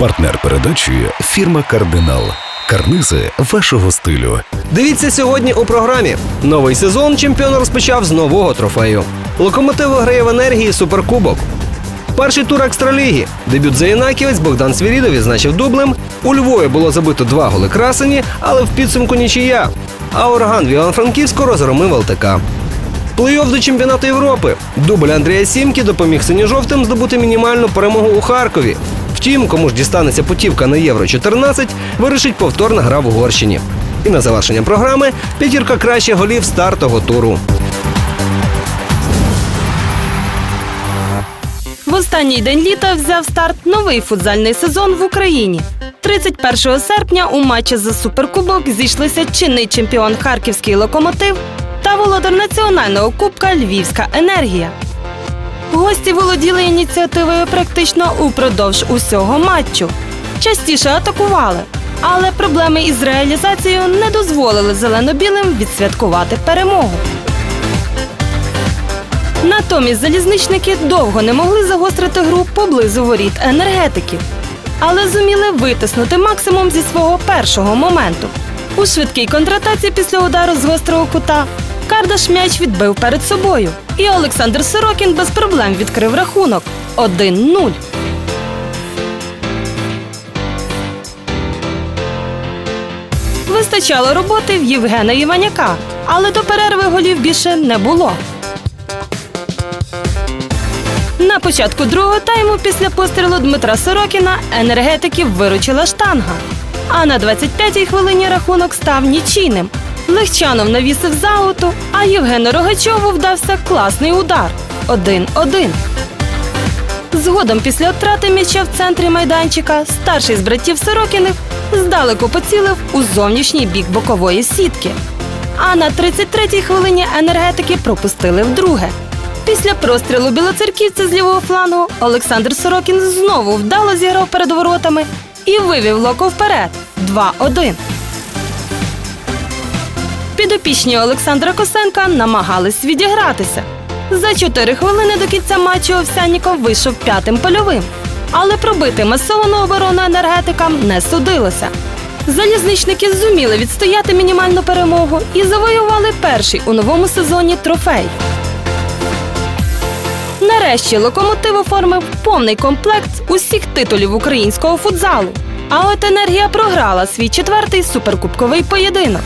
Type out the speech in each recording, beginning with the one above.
Партнер передачі фірма Кардинал. Карнизи вашого стилю. Дивіться сьогодні у програмі. Новий сезон чемпіон розпочав з нового трофею. Локомотив виграє в енергії суперкубок. Перший тур екстраліги. Дебют за Єнаківець Богдан Свірідов відзначив дублем. У Львові було забито два голи красені, але в підсумку нічия. А ураган в Івано-Франківську розгромив ЛТК. Плей-офф до чемпіонату Європи. Дубль Андрія Сімки допоміг синьо-жовтим здобути мінімальну перемогу у Харкові. Втім, кому ж дістанеться путівка на Євро 14, вирішить повторна гра в Угорщині. І на завершення програми п'ятірка кращих голів стартового туру. В останній день літа взяв старт новий футзальний сезон в Україні. 31 серпня у матчі за суперкубок зійшлися чинний чемпіон Харківський локомотив та володар національного кубка Львівська енергія. Гості володіли ініціативою практично упродовж усього матчу. Частіше атакували, але проблеми із реалізацією не дозволили зелено-білим відсвяткувати перемогу. Натомість залізничники довго не могли загострити гру поблизу воріт енергетиків, але зуміли витиснути максимум зі свого першого моменту. У швидкій контратаці після удару з гострого кута Кардаш м'яч відбив перед собою, і Олександр Сорокін без проблем відкрив рахунок 1-0. Вистачало роботи в Євгена Іваняка, але до перерви голів більше не було. На початку другого тайму після пострілу Дмитра Сорокіна енергетиків виручила штанга. А на 25-й хвилині рахунок став нічийним. Легчанов навісив за ауту, а Євгену Рогачову вдався класний удар 1-1. Згодом після втрати м'яча в центрі майданчика старший з братів Сорокіних здалеку поцілив у зовнішній бік бокової сітки. А на 33-й хвилині енергетики пропустили вдруге. Після прострілу білоцерківця з лівого флангу Олександр Сорокін знову вдало зіграв перед воротами і вивів локо вперед 2-1. Підопічні Олександра Косенка намагались відігратися. За 4 хвилини до кінця матчу Овсянніков вийшов п'ятим польовим. Але пробити масовану оборону енергетикам не судилося. Залізничники зуміли відстояти мінімальну перемогу і завоювали перший у новому сезоні трофей. Нарешті локомотив оформив повний комплект усіх титулів українського футзалу. А от енергія програла свій четвертий суперкубковий поєдинок.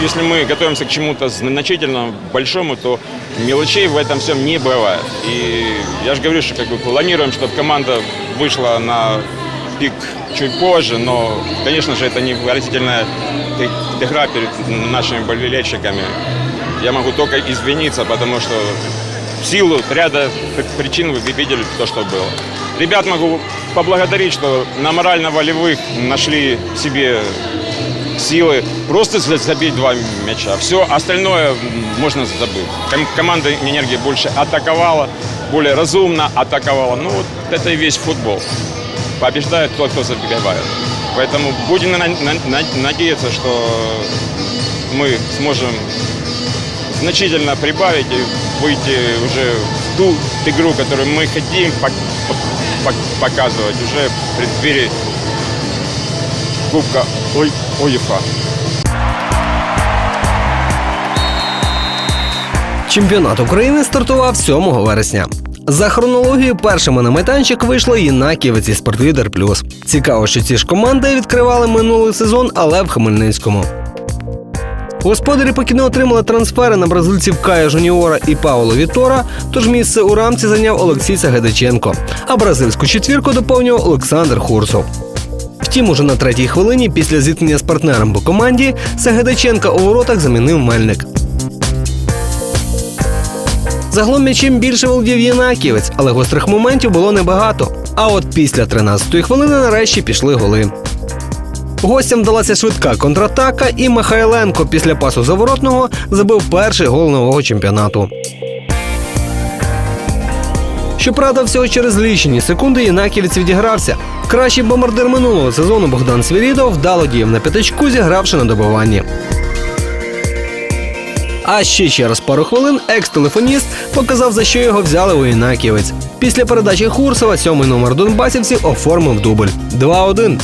Если мы готовимся к чему-то значительно большому, то мелочей в этом всем не бывает. И я же говорю, что как бы планируем, чтобы команда вышла на пик чуть позже, но, конечно же, это не выразительная игра перед нашими болельщиками. Я могу только извиниться, потому что в силу ряда причин вы видели то, что было. Ребят могу поблагодарить, что на морально-волевых нашли себе силы просто за- забить два мяча. Все остальное можно забыть. Ком- команда энергии больше атаковала, более разумно атаковала. Ну вот это и весь футбол. Побеждает тот, кто забивает. Поэтому будем на- на- на- надеяться, что мы сможем значительно прибавить и выйти уже в ту игру, которую мы хотим пок- пок- показывать уже в преддверии Кубка Ой- УЕФА. Чемпіонат України стартував 7 вересня. За хронологією першими на майданчик вийшли Єнаківець і Спортлідер Плюс. Цікаво, що ці ж команди відкривали минулий сезон, але в Хмельницькому. Господарі покійно отримали трансфери на бразильців Кая Жуніора і Пауло Вітора, тож місце у рамці зайняв Олексій Сагайдаченко, а бразильську четвірку доповнював Олександр Хурсов. Втім, уже на третій хвилині після зіткнення з партнером по команді Сагайдаченка у воротах замінив Мельник. Загалом м'ячем більше володів Єнаківець, але гострих моментів було небагато. А от після 13-ї хвилини нарешті пішли голи. Гостям вдалася швидка контратака, і Михайленко після пасу заворотного забив перший гол нового чемпіонату. Щоправда, всього через лічені секунди Єнаківець відігрався. Кращий бомбардир минулого сезону Богдан Свірідов вдало діяв на п'ятачку, зігравши на добиванні. А ще через пару хвилин екс-телефоніст показав, за що його взяли у Інаківець. Після передачі Хурсова сьомий номер донбасівців оформив дубль 2-1.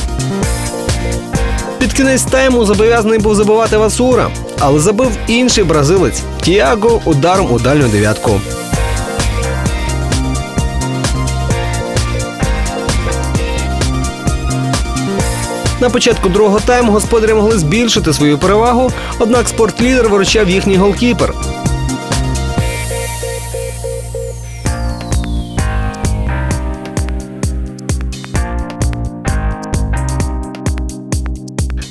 Під кінець тайму зобов'язаний був забивати Васура, але забив інший бразилець Тіаго ударом у дальню дев'ятку. На початку другого тайму господарі могли збільшити свою перевагу, однак спортлідер виручав їхній голкіпер.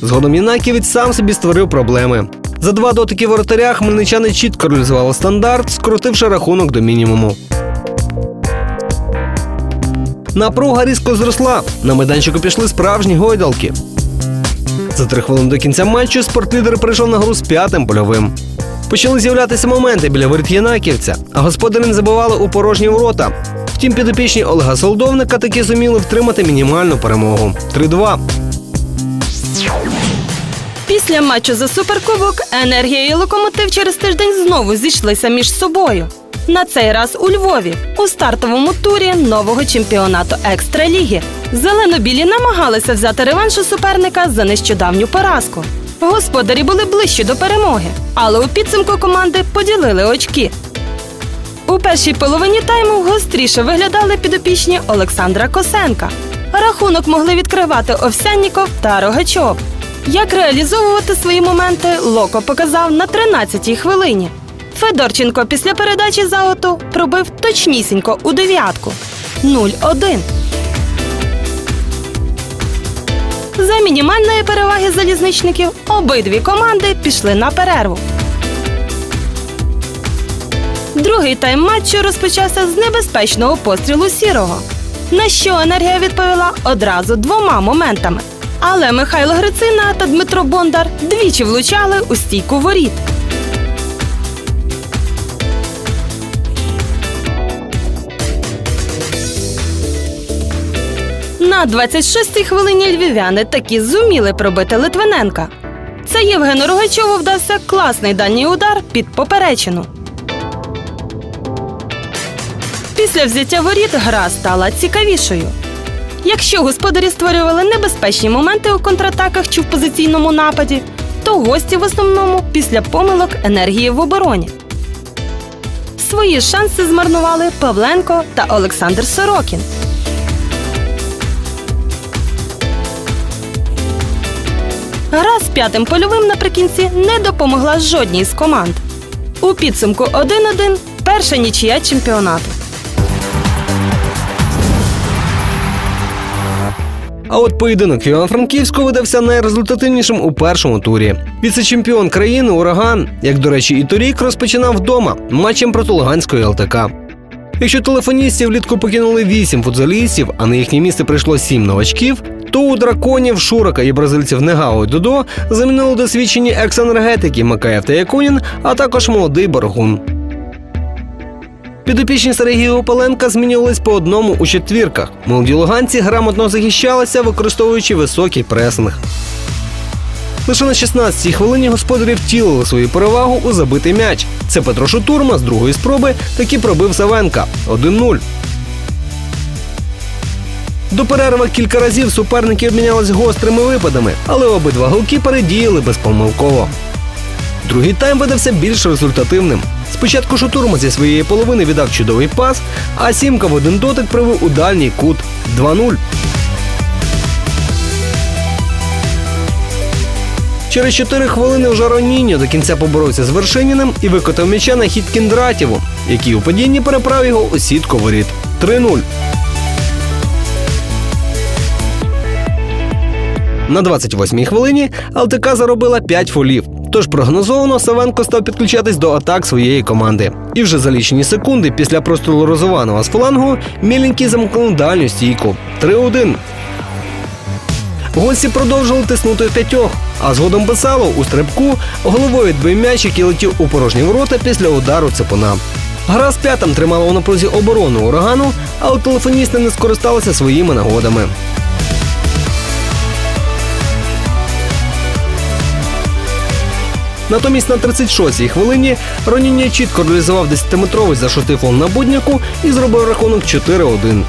Згодом Єнаківець сам собі створив проблеми. За два дотики воротаря хмельничани чітко реалізували стандарт, скрутивши рахунок до мінімуму. Напруга різко зросла. На майданчику пішли справжні гойдалки. За три хвилини до кінця матчу спортлідер прийшов на гру з п'ятим польовим. Почали з'являтися моменти біля воріт Єнаківця, а господарі не забивали у порожні ворота. Втім, підопічні Олега Солдовника таки зуміли втримати мінімальну перемогу 3-2. Після матчу за суперкубок енергія і локомотив через тиждень знову зійшлися між собою. На цей раз у Львові у стартовому турі нового чемпіонату екстраліги. Зелено-білі намагалися взяти реванш у суперника за нещодавню поразку. Господарі були ближчі до перемоги, але у підсумку команди поділили очки. У першій половині тайму гостріше виглядали підопічні Олександра Косенка. Рахунок могли відкривати Овсянніков та Рогачов. Як реалізовувати свої моменти, Локо показав на 13-й хвилині. Федорченко після передачі за пробив точнісінько у дев'ятку 0-1. За мінімальної переваги залізничників обидві команди пішли на перерву. Другий тайм матчу розпочався з небезпечного пострілу сірого. На що енергія відповіла одразу двома моментами. Але Михайло Грицина та Дмитро Бондар двічі влучали у стійку воріт. На 26-й хвилині львів'яни таки зуміли пробити Литвиненка. Це Євгену Рогачову вдався класний дальній удар під поперечину. Після взяття воріт гра стала цікавішою. Якщо господарі створювали небезпечні моменти у контратаках чи в позиційному нападі, то гості в основному після помилок енергії в обороні. Свої шанси змарнували Павленко та Олександр Сорокін. Гра з п'ятим польовим наприкінці не допомогла жодній з команд. У підсумку 1-1 перша нічия чемпіонату. А от поєдинок Івано-Франківську видався найрезультативнішим у першому турі. Віце-чемпіон країни Ураган, як до речі, і торік розпочинав вдома матчем проти Луганської ЛТК. Якщо телефоністів влітку покинули вісім футзалістів, а на їхнє місце прийшло сім новачків, то у драконів Шурака і бразильців Негао і Додо замінили досвідчені екс-енергетики Макаєв та Якунін, а також молодий Боргун. Підопічні Сергія Опаленка змінювались по одному у четвірках. Молоді луганці грамотно захищалися, використовуючи високий пресинг. Лише на 16-й хвилині господарі втілили свою перевагу у забитий м'яч. Це Петро Шутурма з другої спроби таки пробив Савенка 1-0. До перерви кілька разів суперники обмінялись гострими випадами, але обидва голкіпери діяли безпомилково. Другий тайм видався більш результативним. Спочатку Шутурма зі своєї половини віддав чудовий пас, а Сімка в один дотик привив у дальній кут 2-0. Через 4 хвилини вже Роніньо до кінця поборовся з Вершиніним і викотав м'яча на хід Кіндратєву, який у падінні переправив його у сітку воріт 3-0. На 28-й хвилині ЛТК заробила 5 фолів. Тож прогнозовано Савенко став підключатись до атак своєї команди. І вже за лічені секунди після прострілу Розованова з флангу міленький замкнув дальню стійку 3-1. Гості продовжили тиснути п'ятьох, а згодом Бесало у стрибку головою відбив м'яч, який летів у порожні ворота після удару цепуна. Гра з п'ятим тримала у напрузі оборону урагану, але телефоністи не скористалися своїми нагодами. Натомість на 36-й хвилині Роніння чітко реалізував 10-метровий зашутий фол на будняку і зробив рахунок 4-1.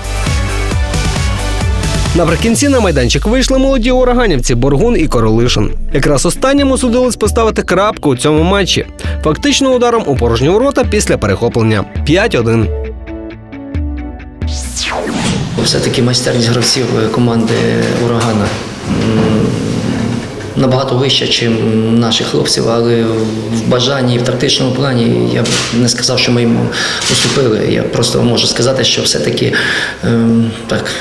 Наприкінці на майданчик вийшли молоді ураганівці Боргун і Королишин. Якраз останньому судилось поставити крапку у цьому матчі. Фактично ударом у порожні ворота після перехоплення 5-1. Все-таки майстерність гравців е, команди Урагана набагато вища, ніж наших хлопців, але в бажанні і в тактичному плані я б не сказав, що ми їм уступили. Я просто можу сказати, що все-таки ем, так.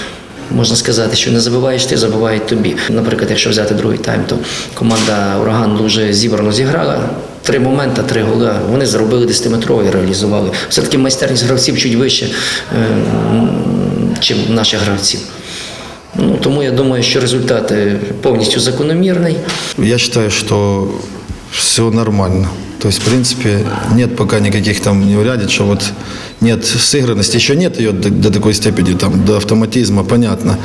Можна сказати, що не забуваєш ти, забувають тобі. Наприклад, якщо взяти другий тайм, то команда Ураган дуже зібрано зіграла. Три моменти, три гола. Вони зробили 10-метрові, реалізували. Все-таки майстерність гравців чуть вище, ніж наших гравців. Ну, тому я думаю, що результат е, повністю закономірний. Я считаю, что все нормально. То есть, в принципе, нет пока никаких там неурядиц, что вот нет сыгранности. Еще нет ее до, до такой степени, там, до автоматизма, понятно.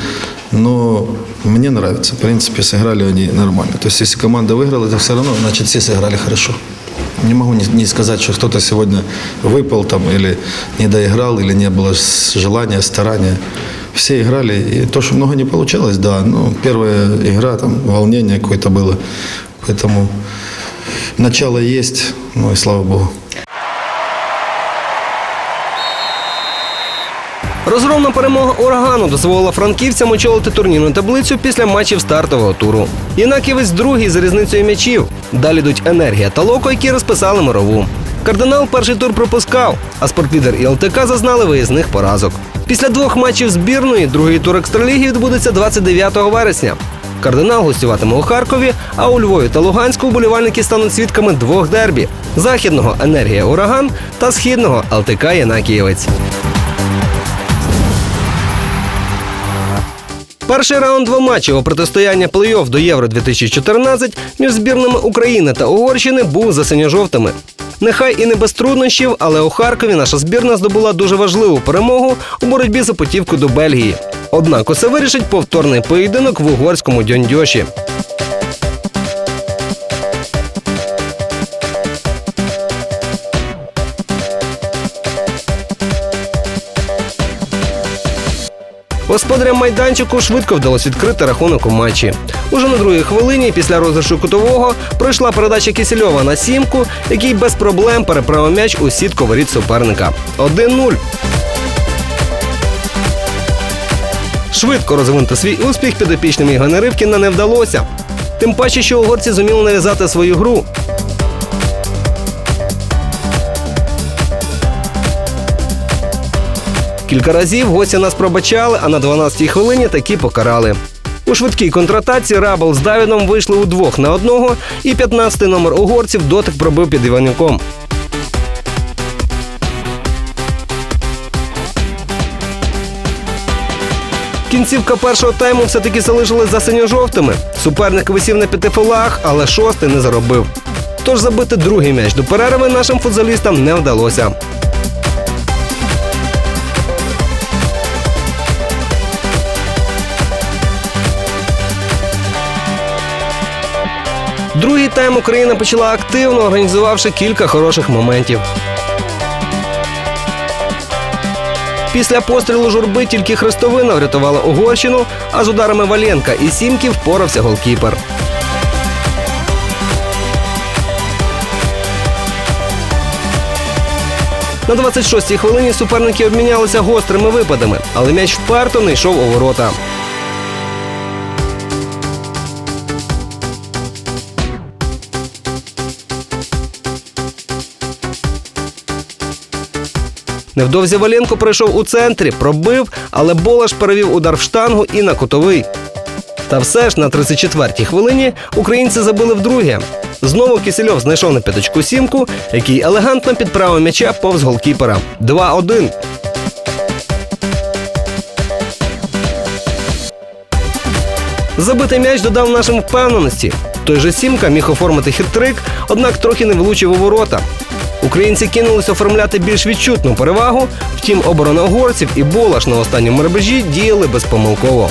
Но мне нравится. В принципе, сыграли они нормально. То есть, если команда выиграла, то все равно, значит, все сыграли хорошо. Не могу не, не сказать, что кто-то сегодня выпал там или не доиграл, или не было желания, старания. Все играли, и то, что много не получалось, да, ну, первая игра, там, волнение какое-то было. Поэтому начало есть, ну и слава богу. Розгромна перемога урагану дозволила франківцям очолити турнірну таблицю після матчів стартового туру. Єнаківець другий за різницею м'ячів. Далі йдуть енергія та локо, які розписали мирову. Кардинал перший тур пропускав, а спортлідер і ЛТК зазнали виїзних поразок. Після двох матчів збірної другий тур екстраліги відбудеться 29 вересня. Кардинал гостюватиме у Харкові, а у Львові та Луганську вболівальники стануть свідками двох дербі: західного енергія Ураган та східного ЛТК Янакієвець. Перший раунд двоматчевого протистояння плей-офф до Євро 2014 між збірними України та Угорщини був за синьо-жовтими. Нехай і не без труднощів, але у Харкові наша збірна здобула дуже важливу перемогу у боротьбі за путівку до Бельгії. Однак усе вирішить повторний поєдинок в угорському Дьондьоші. Господарям майданчику швидко вдалося відкрити рахунок у матчі. Уже на другій хвилині після розіграшу кутового пройшла передача Кісельова на сімку, який без проблем переправив м'яч у сітку воріт суперника. 1-0. Швидко розвинути свій успіх підопічним Євгена Ривкіна не вдалося. Тим паче, що угорці зуміли нав'язати свою гру. Кілька разів гості нас пробачали, а на 12-й хвилині таки покарали. У швидкій контратаці Рабл з Давідом вийшли у двох на одного, і 15-й номер угорців дотик пробив під Іванюком. Кінцівка першого тайму все-таки залишилась за синьо-жовтими. Суперник висів на п'яти фолах, але шостий не заробив. Тож забити другий м'яч до перерви нашим футзалістам не вдалося. Другий тайм Україна почала активно, організувавши кілька хороших моментів. Після пострілу журби тільки Хрестовина врятувала Угорщину, а з ударами Валенка і Сімки впорався голкіпер. На 26-й хвилині суперники обмінялися гострими випадами, але м'яч вперто не йшов у ворота. Невдовзі Валенко пройшов у центрі, пробив, але Болаш перевів удар в штангу і на кутовий. Та все ж на 34-й хвилині українці забили вдруге. Знову Кисельов знайшов на п'яточку сімку, який елегантно підправив м'яча повз голкіпера. 2-1. Забитий м'яч додав нашим впевненості. Той же сімка міг оформити хитрик, однак трохи не влучив у ворота. Українці кинулись оформляти більш відчутну перевагу, втім оборона угорців і Болаш на останньому рубежі діяли безпомилково.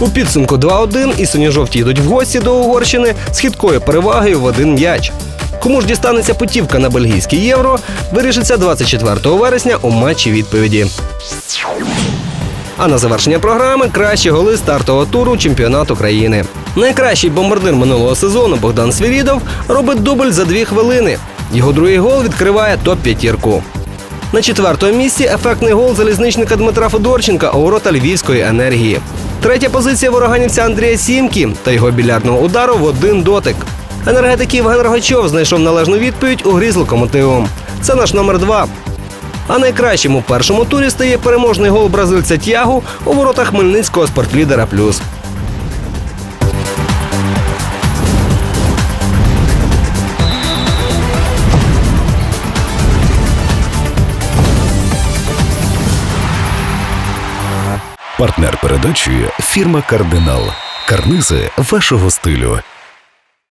У підсумку 2-1 і синьо-жовті йдуть в гості до Угорщини з хиткою перевагою в один м'яч. Кому ж дістанеться путівка на бельгійське євро, вирішиться 24 вересня у матчі відповіді. А на завершення програми кращі голи стартового туру чемпіонату країни. Найкращий бомбардир минулого сезону Богдан Свірідов робить дубль за дві хвилини. Його другий гол відкриває топ-п'ятірку. На четвертому місці ефектний гол залізничника Дмитра Федорченка у ворота львівської енергії. Третя позиція вороганівця Андрія Сімкі та його білярдного удару в один дотик. Енергетик Євген Рогачов знайшов належну відповідь у грі з локомотивом. Це наш номер два. А найкращим у першому турі стає переможний гол бразильця Тягу у воротах Хмельницького спортлідера Плюс. Партнер передачі фірма Кардинал. Карнизи вашого стилю.